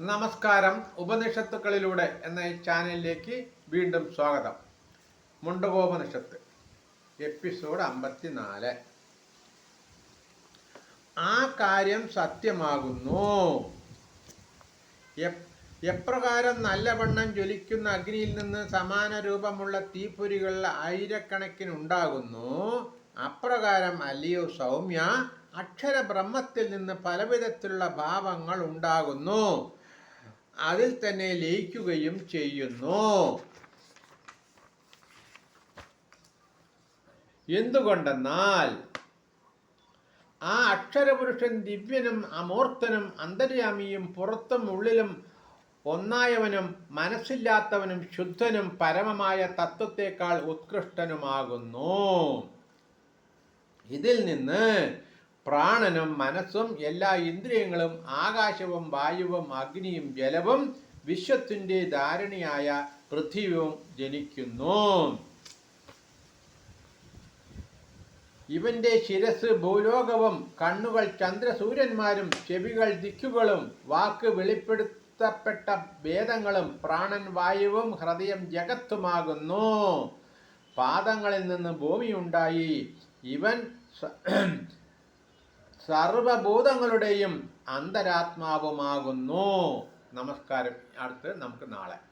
നമസ്കാരം ഉപനിഷത്തുക്കളിലൂടെ എന്ന ഈ ചാനലിലേക്ക് വീണ്ടും സ്വാഗതം. മുണ്ടകോപനിഷത്ത് എപ്പിസോഡ് അമ്പത്തിനാല്. ആ കാര്യം സത്യമാകുന്നു. എപ്രകാരം നല്ലവണ്ണം ജ്വലിക്കുന്ന അഗ്നിയിൽ നിന്ന് സമാന രൂപമുള്ള തീപ്പൊരികൾ ആയിരക്കണക്കിനുണ്ടാകുന്നു. അപ്രകാരം അല്ലയോ സൗമ്യ അക്ഷര ബ്രഹ്മത്തിൽ നിന്ന് പലവിധത്തിലുള്ള ഭാവങ്ങൾ ഉണ്ടാകുന്നു. അതിൽ തന്നെ ലയിക്കുകയും ചെയ്യുന്നു. എന്തുകൊണ്ടെന്നാൽ ആ അക്ഷരപുരുഷൻ ദിവ്യനും അമൂർത്തനും അന്തര്യാമിയും പുറത്തും ഉള്ളിലും ഒന്നായവനും മനസ്സില്ലാത്തവനും ശുദ്ധനും പരമമായ തത്വത്തെക്കാൾ ഉത്കൃഷ്ടനുമാകുന്നു. ഇതിൽ നിന്ന് പ്രാണനും മനസ്സും എല്ലാ ഇന്ദ്രിയങ്ങളും ആകാശവും വായുവും അഗ്നിയും ജലവും വിശ്വത്തിന്റെ ധാരണിയായ പൃഥ്വിയും ജനിക്കുന്നു. ഇവന്റെ ശിരസ് ഭൂലോകവും കണ്ണുകൾ ചന്ദ്രസൂര്യന്മാരും ചെവികൾ ദിക്കുകളും വാക്ക് വെളിപ്പെടുത്തപ്പെട്ട വേദങ്ങളും പ്രാണൻ വായുവും ഹൃദയം ജഗത്തുമാകുന്നു. പാദങ്ങളിൽ നിന്ന് ഭൂമിയുണ്ടായി. ഇവൻ സർവഭൂതങ്ങളുടെയും അന്തരാത്മാവുമാകുന്നു. നമസ്കാരം. അടുത്ത് നമുക്ക് നാളെ